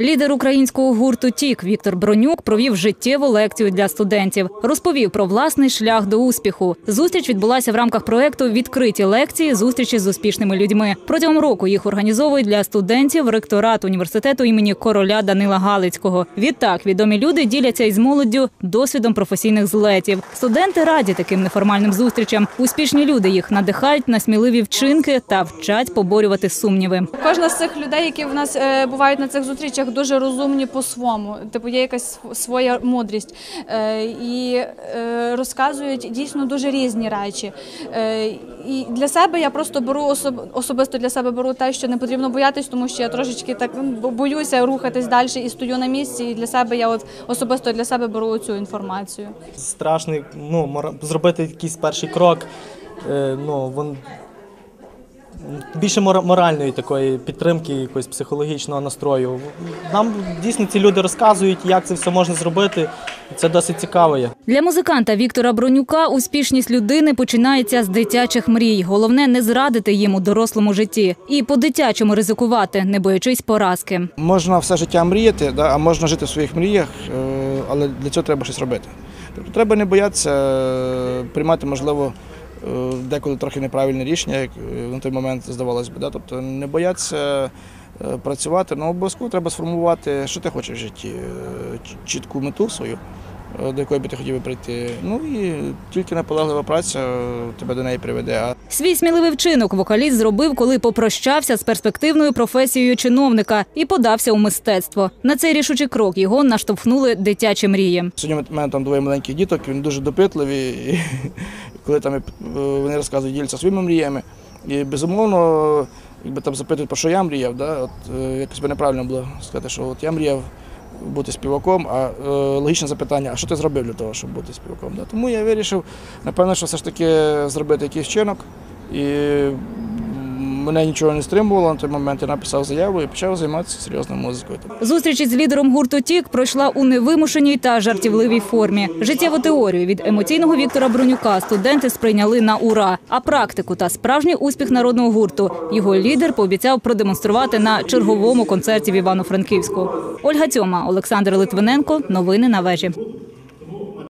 Лідер українського гурту Тік Віктор Бронюк провів життєву лекцію для студентів. Розповів про власний шлях до успіху. Зустріч відбулася в рамках проекту Відкриті лекції зустрічі з успішними людьми. Протягом року їх організовують для студентів ректорат університету імені короля Данила Галицького. Відтак відомі люди діляться із молоддю досвідом професійних злетів. Студенти раді таким неформальним зустрічам. Успішні люди їх надихають на сміливі вчинки та вчать поборювати сумніви. Кожна з цих людей, які в нас е, бувають на цих зустрічах, дуже розумні по-своєму. Типу є якась своя мудрість е, і е, розказують дійсно дуже різні речі. Е, і для себе я просто беру особ, особисто для себе беру те, що не потрібно боятись, тому що я трошечки так ну, боюся рухатись далі і стою на місці. І для себе я от особисто для себе беру цю інформацію. страшний ну, зробити якийсь перший крок. Ну, вон, більше мора- моральної такої підтримки, якогось психологічного настрою. Нам дійсно ці люди розказують, як це все можна зробити. Це досить цікаво є. Для музиканта Віктора Бронюка успішність людини починається з дитячих мрій. Головне не зрадити їм у дорослому житті і по-дитячому ризикувати, не боячись поразки. Можна все життя мріяти, да, а можна жити в своїх мріях, е, але для цього треба щось робити. Тобто треба не боятися е, приймати, можливо, деколи трохи неправильне рішення, як е, на той момент здавалось би. Да? Тобто не боятися е, працювати, але обов'язково треба сформувати, що ти хочеш в житті, е, чітку мету свою, е, до якої би ти хотів би прийти. Ну і тільки наполеглива праця е, тебе до неї приведе. Свій сміливий вчинок вокаліст зробив, коли попрощався з перспективною професією чиновника і подався у мистецтво. На цей рішучий крок його наштовхнули дитячі мрії. Сьогодні в мене там двоє маленьких діток, він дуже допитливий. І коли там е, вони розказують, діляться своїми мріями. І безумовно, якби там запитують, про що я мріяв, да, от, е, якось би неправильно було сказати, що от я мріяв бути співаком, а е, логічне запитання, а що ти зробив для того, щоб бути співаком? Да? Тому я вирішив, напевно, що все ж таки зробити якийсь вчинок. І мене нічого не стримувало на той момент. Я написав заяву і почав займатися серйозною музикою. Зустріч із лідером гурту Тік пройшла у невимушеній та жартівливій формі. Життєву теорію від емоційного Віктора Бронюка студенти сприйняли на ура. А практику та справжній успіх народного гурту його лідер пообіцяв продемонструвати на черговому концерті в Івано-Франківську. Ольга Тьома, Олександр Литвиненко. Новини на вежі.